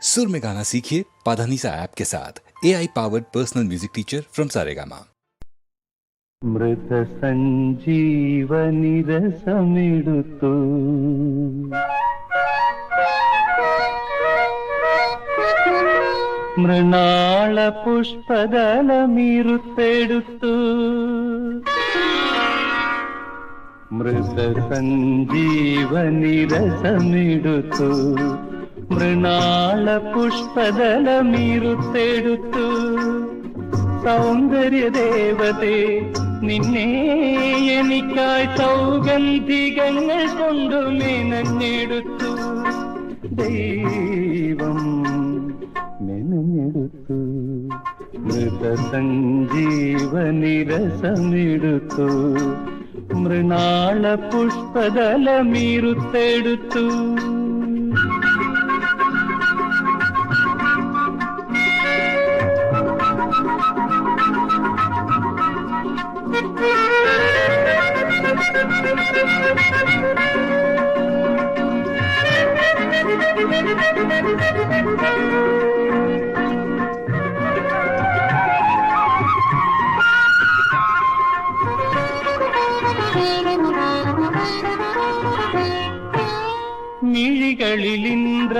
सुर में गाना सीखिए पाधानीसा ऐप के साथ। A I powered personal music teacher from Saregama मृत संजीवनी रसमिड़ुतु पुष्प दल ಮೀರುತ್ತೆಡುತ್ತು मृत ಸಂಜೀವನಿ ರಸಮಿಡುತ್ತು മൃണാള പുഷ്പതലമീറുത്തെടുത്തു സൗന്ദര്യ ദേവതേ നിന്നെ എനിക്കായി സൗഗന്ധികങ്ങൾ കൊണ്ടു മെനഞ്ഞെടുത്തു. ദൈവം മെനഞ്ഞെടുത്തു. മൃതസഞ്ജീവനിരസമെടുത്തു. സഞ്ജീവനി രസമെടുത്തു മൃണാള പുഷ്പദലമീറുത്തെടുത്തു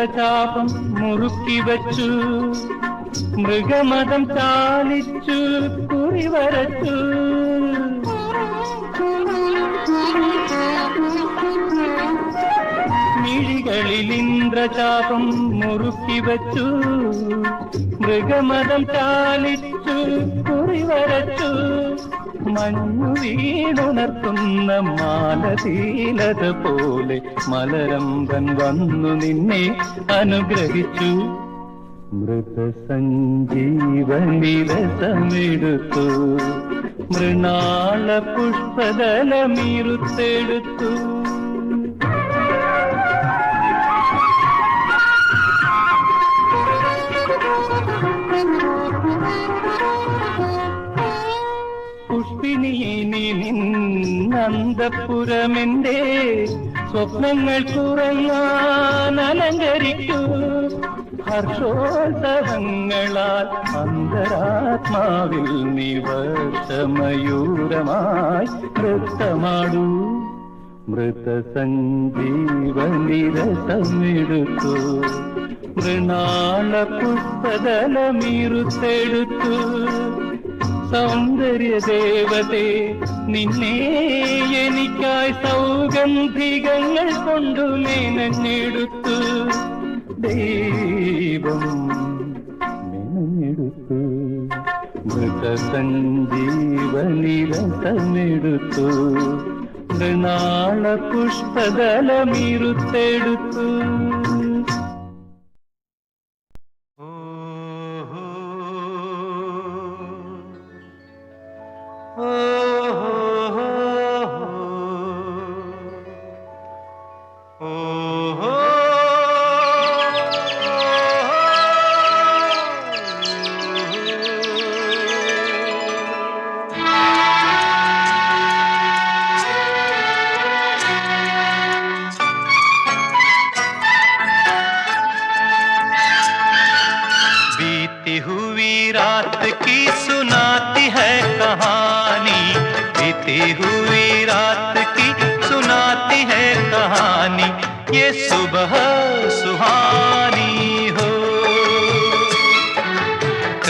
ഇന്ദ്രചാപം മുറുക്കി വച്ചു മൃഗമതം ചാലിച്ചു കുറി വരച്ചു മിഴികളിൽ ഇന്ദ്രചാപം മുറുക്കി വച്ചു മൃഗമതം ചാലിച്ചു കുറിവരച്ചു. മഞ്ഞു വീണുണർത്തുന്ന മാലതീലത പോലെ മലരമ്പൻ വന്നു നിന്നെ അനുഗ്രഹിച്ചു. മൃതസഞ്ജീവനിരസമെടുത്തു സഞ്ജീവനി രസമെടുത്തു മൃണാള പുഷ്പദലമീറുത്തെടുത്തു നിന്നന്തപുരമെന്റെ സ്വപ്നങ്ങൾ കുറങ്ങാൻ അലങ്കരിക്കൂ ഹർഷോത്സവങ്ങളാൽ അന്തരാത്മാവിൽ നിവർത്തമയൂരമായി നൃത്തമാടു. നൃത്തമാടൂ മൃത സഞ്ജീവനി രസമെടുത്തു മൃണാള പുഷ്പദലമീറുത്തെടുത്തു സൗന്ദര്യ ദേവതേ നിന്നെ എനിക്കായി സൗഗന്ധികങ്ങൾ കൊണ്ടു മെനഞ്ഞെടുത്തു. ദൈവം മെനഞ്ഞെടുത്തു. മൃത സഞ്ജീവനി രസമെടുത്തു മൃണാള പുഷ്പദലമീറുത്തെടുത്തു 嗯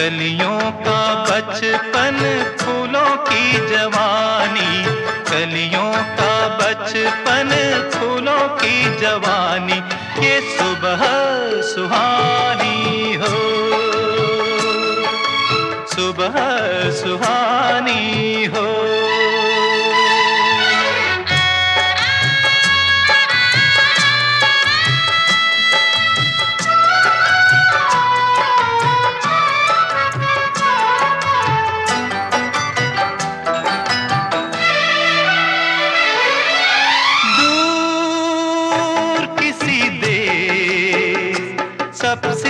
कलियों का बचपन फूलों की जवानी। कलियों का बचपन फूलों की जवानी। ये सुबह सुहानी हो। सुबह सुहानी up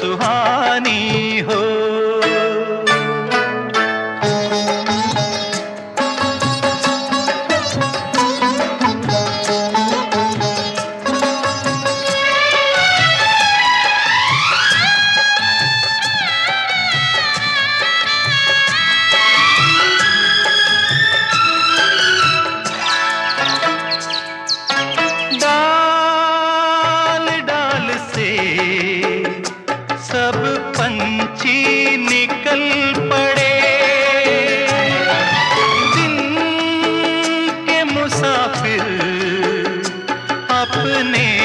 सुहानी हो अपने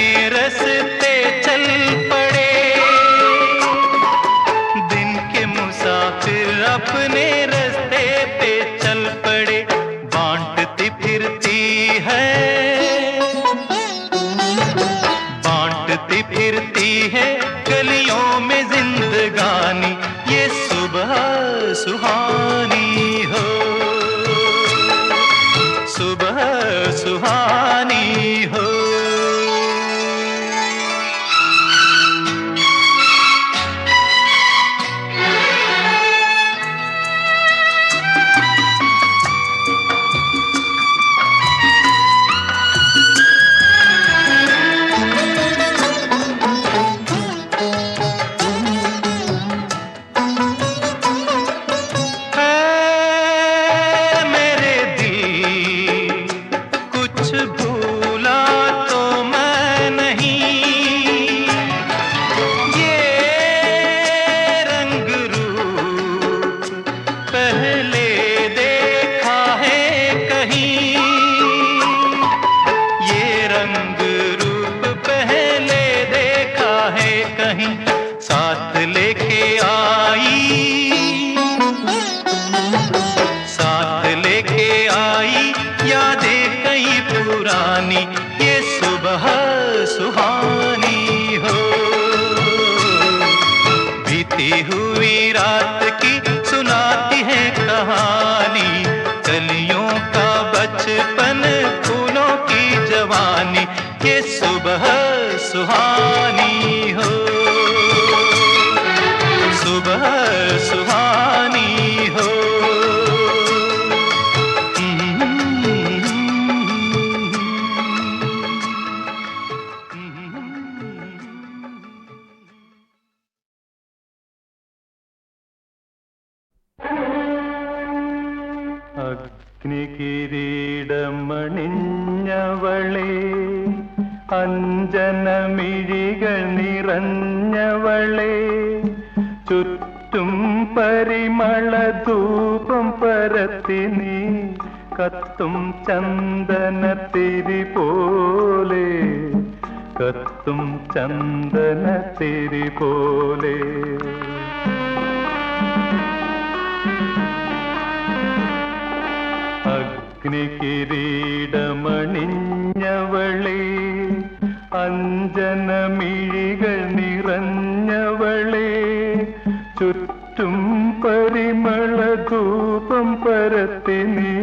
சாத்துல അഞ്ജനമിഴികൾ നിറഞ്ഞവളെ. ചുറ്റും പരിമള ധൂപം പരത്തി നീ. കത്തും ചന്ദനത്തിരി പോലെ കത്തും ചന്ദനത്തിരി പോലെ അഗ്നികിരീടമണിഞ്ഞവളേ. അഞ്ജനമിഴികൾ നിറഞ്ഞവളെ ചുറ്റും പരിമള ധൂപം പരത്തി നീ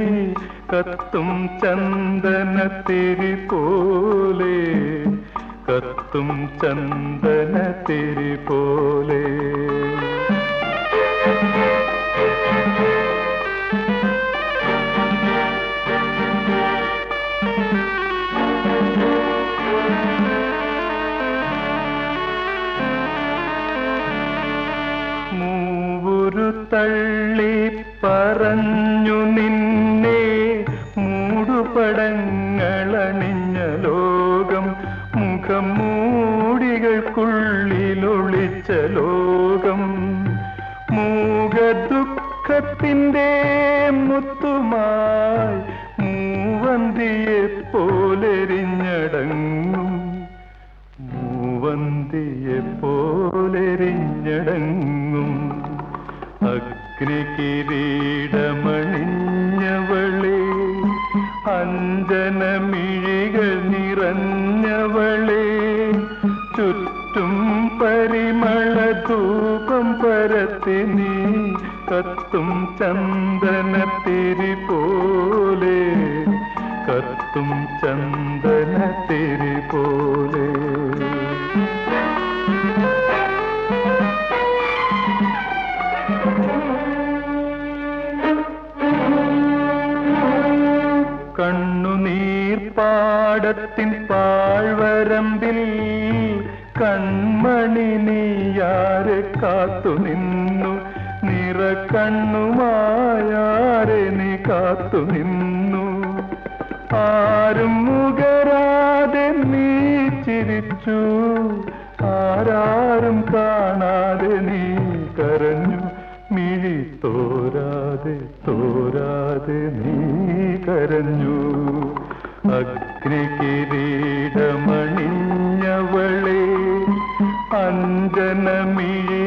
കത്തും ചന്ദനത്തിരി പോലെ കത്തും ചന്ദനത്തിരി പോലെ തള്ളി പറഞ്ഞു നിന്നെ മൂടുപടങ്ങളണിഞ്ഞ ലോകം മുഖം മൂടികൾക്കുള്ളിലൊളിച്ച ലോകം. മൂകദുഃഖത്തിന്റെ മുത്തുമായി മൂവന്തിയെ പോലെരിഞ്ഞടങ്ങും. മൂവന്തിയെ പോലെരിഞ്ഞടങ്ങും. അഗ്നികിരീടമണിഞ്ഞവളെ അഞ്ജനമിഴികൾ നിറഞ്ഞവളെ ചുറ്റും പരിമള ധൂപം പരത്തി നീ കത്തും ചന്ദന തിരി പോലെ കത്തും ചന്ദന തിരി പോലെ കാത്തു കാത്തുനിന്നു നിറക്കണ്ണുമായാരെ നീ കാത്തുനിന്നു ആരും മുഖരാതെ നീ ചിരിച്ചു. ആരാരും കാണാതെ നീ കരഞ്ഞു. മിഴി തോരാതെ തോരാതെ നീ കരഞ്ഞു. അഗ്നികിരീടമണിഞ്ഞവളെ അഞ്ജനമിഴി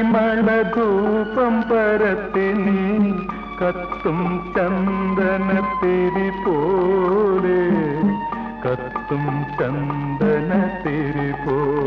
പരിമളകൂപം പരത്തിനി കത്തും ചന്ദന തിരി പോലെ കത്തും ചന്ദന തിരി പോലെ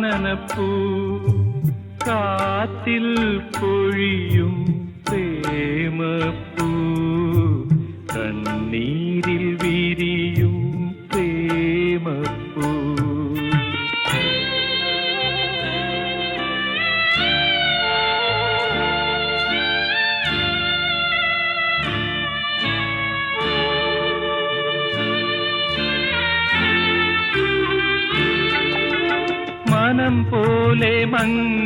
നനപ്പൂ കാത്തിൽ പൊഴിയും പ്രേമപ്പൂ കണ്ണീരിൽ மங்க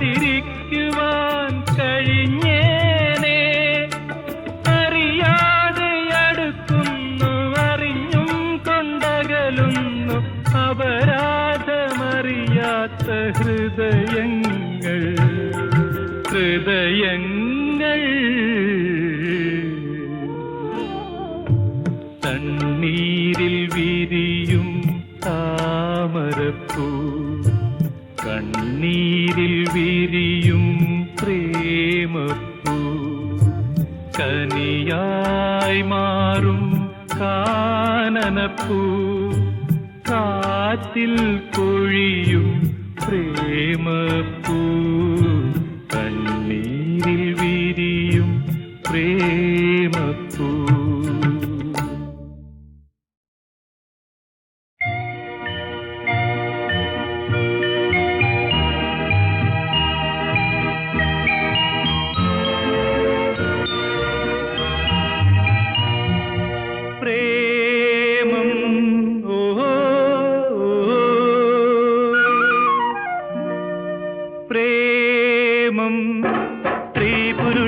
കാത്തിരിക്കുവാൻ കാനനപ്പൂ കാറ്റിൽ കൊഴിയും പ്രേമപ്പൂ.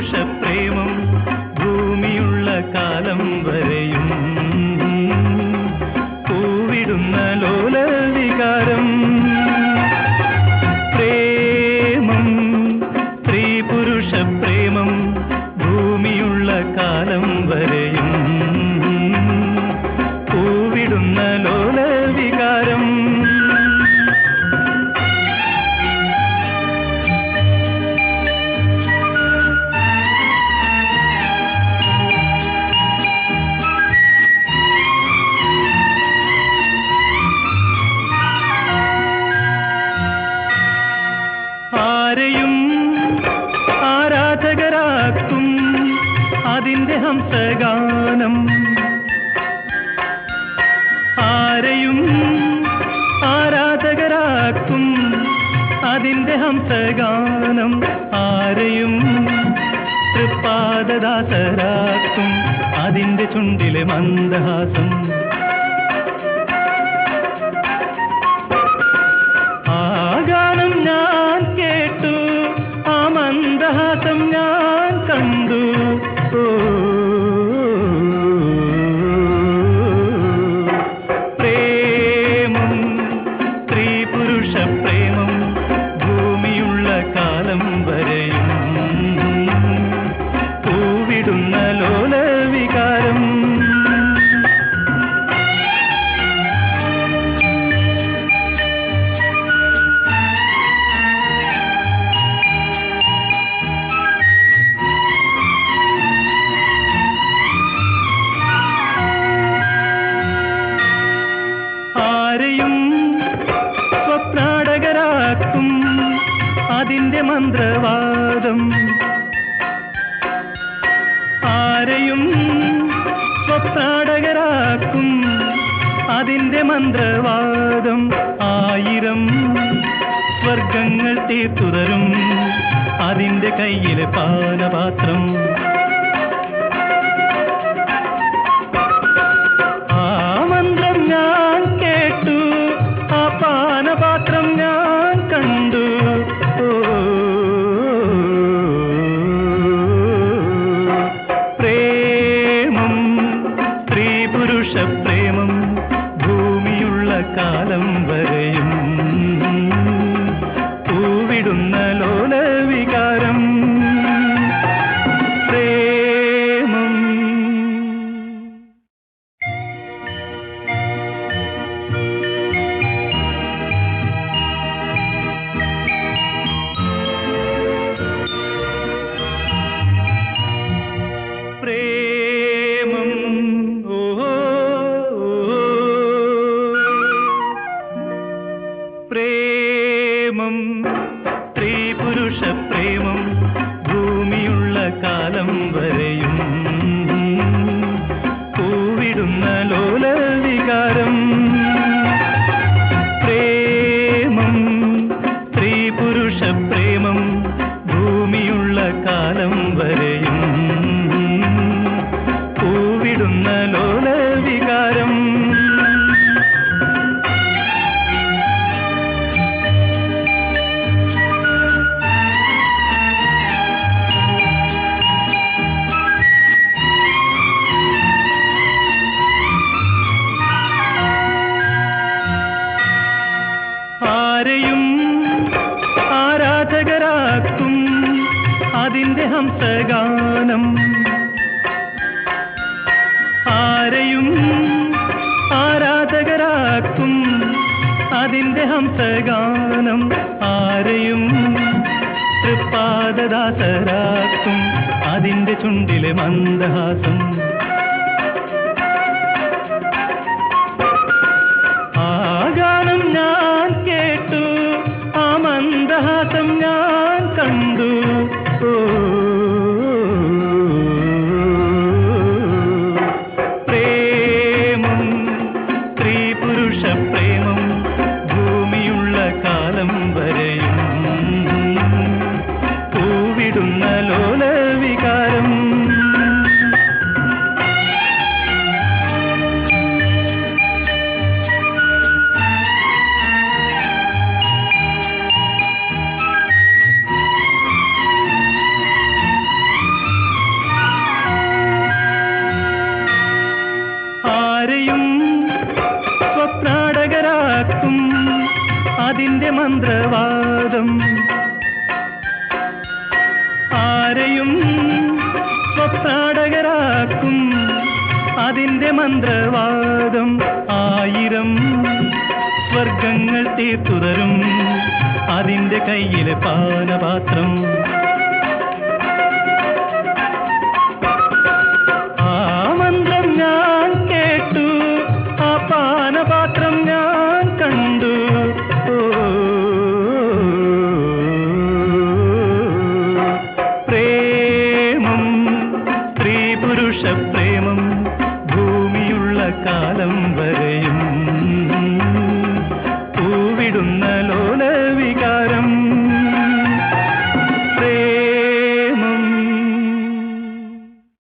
Jerusalem. അതിന്റെ ഹംസഗാനം. ആരെയും ആരാധകരാക്കും അതിന്റെ ഹംസഗാനം. ആരെയും തൃപ്പാദദാസരാക്കും അതിന്റെ ചുണ്ടിലെ മന്ദഹാസം. തീർത്ഥാടകരാക്കും അതിന്റെ മന്ത്രവാദം ആയിരം. സ്വർഗങ്ങൾ തീർത്തുതരും. അതിന്റെ കയ്യിലെ പാനപാത്രം വിടുന്ന ലോ ആദരാക്കും. അതിന്റെ ചുണ്ടിലെ മന്ദഹാസം ആയിരം സ്വർഗങ്ങൾ തീർത്തുതരും അതിന്റെ കയ്യിലെ പാനപാത്രം